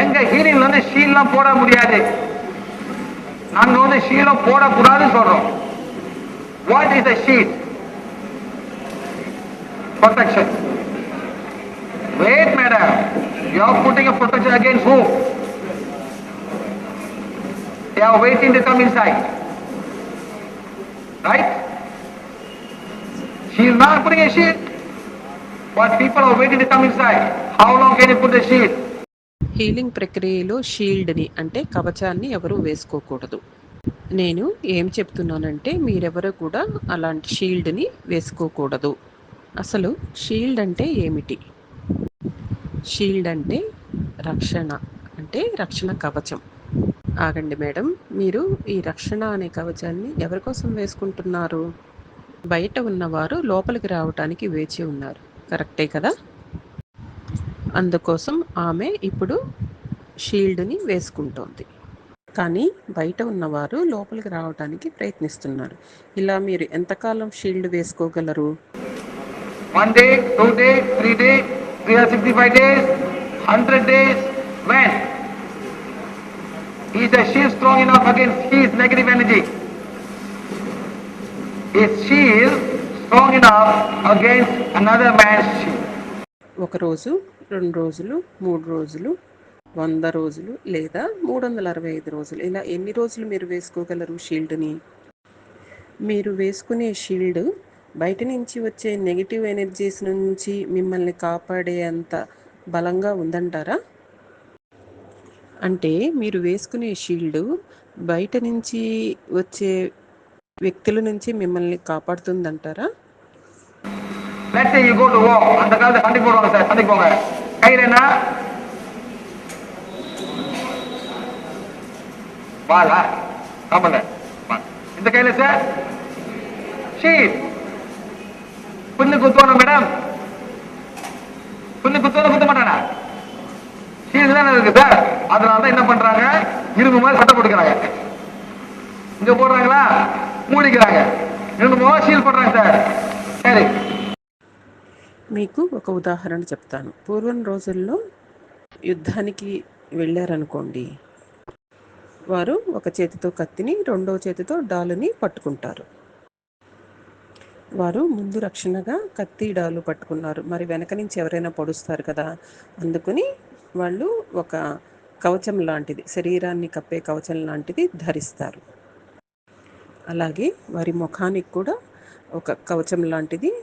எங்க ஹீலிங்ல வந்து ஷீல்லாம் போட முடியாது நாங்க வந்து ஷீலம் போடக்கூடாதுன்னு சொல்றோம் what is the shield protection. Wait, madam. You are putting a protection against who? They are waiting to come inside. Right? She is not putting a sheet. But people are waiting to come inside. How long can you put the healing ప్రక్రియలో షీల్డ్ని అంటే కవచాన్ని ఎవరు వేసుకోకూడదు. నేను ఏం చెప్తున్నానంటే మీరెవరు కూడా అలాంటి షీల్డ్ని వేసుకోకూడదు. అసలు షీల్డ్ అంటే ఏమిటి? షీల్డ్ అంటే రక్షణ అంటే రక్షణ కవచం. ఆగండి మేడం మీరు ఈ రక్షణ అనే కవచాన్ని ఎవరి కోసం వేసుకుంటున్నారు? బయట ఉన్నవారు లోపలికి రావటానికి వేచి ఉన్నారు. కరెక్టే కదా? అందుకోసం ఆమె ఇప్పుడు షీల్డ్ని వేసుకుంటోంది. కానీ బయట ఉన్నవారు లోపలికి రావడానికి ప్రయత్నిస్తున్నారు. ఇలా మీరు ఎంతకాలం shield వేసుకోగలరు? One day two day three day three days hundred days when is she strong in of again she is negative energy. Is she strong in of again another man ఒకరోజు రెండు రోజులు మూడు రోజులు వంద రోజులు లేదా మూడు వందల అరవై ఐదు రోజులు. ఇలా ఎన్ని రోజులు మీరు వేసుకోగలరు షీల్డ్ని? మీరు వేసుకునే షీల్డ్ బయట నుంచి వచ్చే నెగిటివ్ ఎనర్జీస్ నుంచి మిమ్మల్ని కాపాడే అంత బలంగా ఉందంటారా? అంటే మీరు వేసుకునే షీల్డ్ బయట నుంచి వచ్చే వ్యక్తుల నుంచి మిమ్మల్ని కాపాడుతుందంటారా? லெட் யூ கோ டு வோ அந்த காலத்துல சண்டைக்கு போடுவாங்க சார். சண்டைக்கு போங்க. கையில என்ன? வாளா ஆமாங்க இந்த கையில சார்? ஷீட். புண்ணு குத்துவானா மேடம்? புண்ணு குத்துவானா குத்த மாட்டானா? ஷீட் தானே இருக்கு சார். அதனால தான் என்ன பண்றாங்க? இரும்பு மாதிரி சட்டை போட்டுக்கிறாங்க. இங்க போடுறாங்களா? மூடிக்கிறாங்க. இரும்பு மாதிரி ஷீல் போடுறாங்க சார். சரி. మీకు ఒక ఉదాహరణ చెప్తాను. పూర్వం రోజుల్లో యుద్ధానికి వెళ్ళారనుకోండి వారు ఒక చేతితో కత్తిని రెండవ చేతితో డాలుని పట్టుకుంటారు. వారు ముందు రక్షణగా కత్తి డాలు పట్టుకున్నారు. మరి వెనక నుంచి ఎవరైనా పొడుస్తారు కదా? అందుకుని వాళ్ళు ఒక కవచం లాంటిది శరీరాన్ని కప్పే కవచం లాంటిది ధరిస్తారు. అలాగే వారి ముఖానికి కూడా ఒక కవచం లాంటిది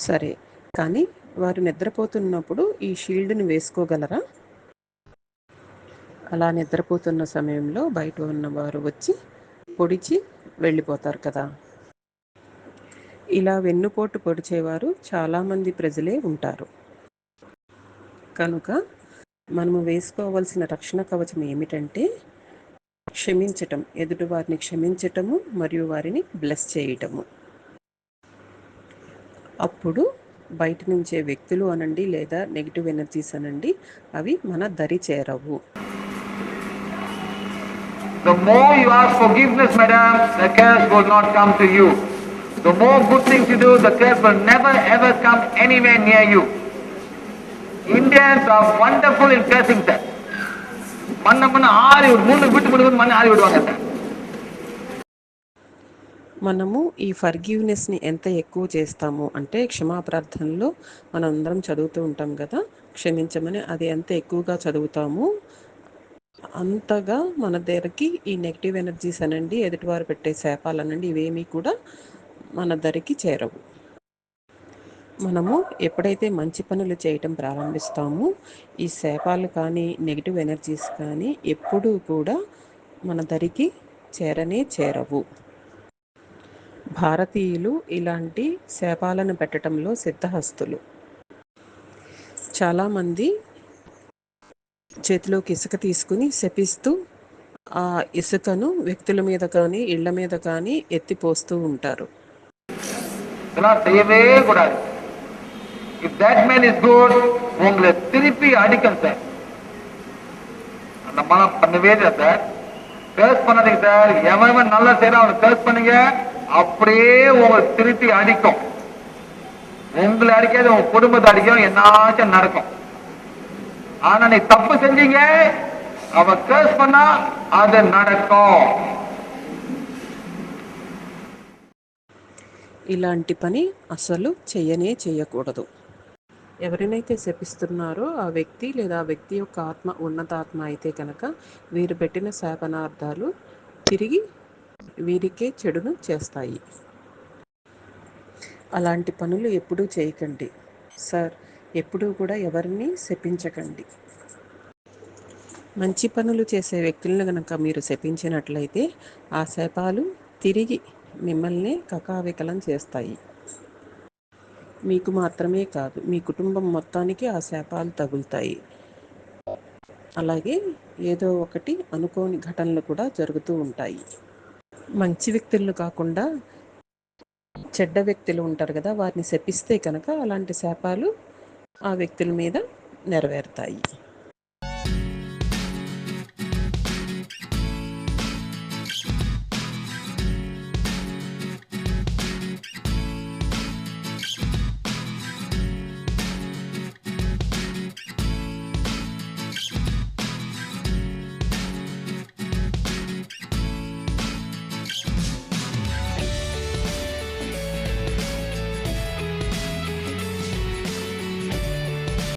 సరే. కానీ వారు నిద్రపోతున్నప్పుడు ఈ షీల్డ్ని వేసుకోగలరా? అలా నిద్రపోతున్న సమయంలో బయట ఉన్నవారు వచ్చి పొడిచి వెళ్ళిపోతారు కదా. ఇలా వెన్నుపోటు పొడిచేవారు చాలామంది ప్రజలే ఉంటారు. కనుక మనము వేసుకోవాల్సిన రక్షణ కవచం ఏమిటంటే క్షమించటం ఎదుటివారిని క్షమించటము మరియు వారిని బ్లెస్ చేయటము. అప్పుడు బయట నుంచే వ్యక్తులు అనండి లేదా నెగిటివ్ ఎనర్జీస్ అనండి అవి మన దరి చేరవు The more you ask forgiveness, madam, the curse will not come to you. The more good things you do, the curse will never ever come anywhere near you. Indians are wonderful in cursing, sir. மண்ண மண்ண ஆறி விடு மூணு விட்டு விட்டு மண்ணை ஆறி விடுவாங்க சார் మనము ఈ ఫర్గివ్నెస్ని ఎంత ఎక్కువ చేస్తాము? అంటే క్షమాప్రార్థనలో మనం అందరం చదువుతూ ఉంటాం కదా క్షమించమని అది ఎంత ఎక్కువగా చదువుతామో? అంతగా మన దగ్గరికి ఈ నెగిటివ్ ఎనర్జీస్ అనండి ఎదుటివారు పెట్టే శాపాలనండి ఇవేమీ కూడా మన దరికి చేరవు. మనము ఎప్పుడైతే మంచి పనులు చేయటం ప్రారంభిస్తామో ఈ శాపాలు కానీ నెగిటివ్ ఎనర్జీస్ కానీ ఎప్పుడూ కూడా మన దరికి చేరనే చేరవు. భారతీయులు ఇలాంటి శాపాలను పెట్టడంలో సిద్ధహస్తులు చాలామంది చేతిలోకి ఇసుక తీసుకుని శపిస్తూ ఆ ఇసుకను వ్యక్తుల మీద కానీ ఇళ్ల మీద కానీ ఎత్తిపోస్తూ ఉంటారు இதெல்லாம் செய்யவே கூடாது if that man is good உங்களை திருப்பி அடிக்கும் சார் அந்த மனம் பண்ணவே இல்லை சார் பேஸ் பண்ணாதீங்க சார் எவன் எவன் நல்லா செய்யறான் அவனை பேஸ் பண்ணுங்க அப்படியே உங்களை திருப்பி அடிக்கும் உங்களை அடிக்காது உங்க குடும்பத்தை அடிக்கும் என்னாச்சும் நடக்கும் ஆனா நீ தப்பு செஞ்சீங்க அவ கேஸ் பண்ணா அது நடக்கும் ఇలాంటి పని అసలు చెయ్యనే చేయకూడదు ఎవరినైతే శపిస్తున్నారో ఆ వ్యక్తి లేదా ఆ వ్యక్తి యొక్క ఆత్మ ఉన్నతాత్మ అయితే కనుక వీరు పెట్టిన శాపనార్థాలు తిరిగి వీరికే చెడును చేస్తాయి. అలాంటి పనులు ఎప్పుడూ చేయకండి. సార్ ఎప్పుడూ కూడా ఎవరిని శపించకండి. మంచి పనులు చేసే వ్యక్తులను కనుక మీరు శపించినట్లయితే ఆ శాపాలు తిరిగి మిమ్మల్ని కకావికలం చేస్తాయి. మీకు మాత్రమే కాదు మీ కుటుంబం మొత్తానికి ఆ శాపాలు తగులుతాయి. అలాగే ఏదో ఒకటి అనుకోని ఘటనలు కూడా జరుగుతూ ఉంటాయి. మంచి వ్యక్తులను కాకుండా చెడ్డ వ్యక్తులు ఉంటారు కదా వారిని శపిస్తే కనుక అలాంటి శాపాలు ఆ వ్యక్తుల మీద నెరవేరుతాయి.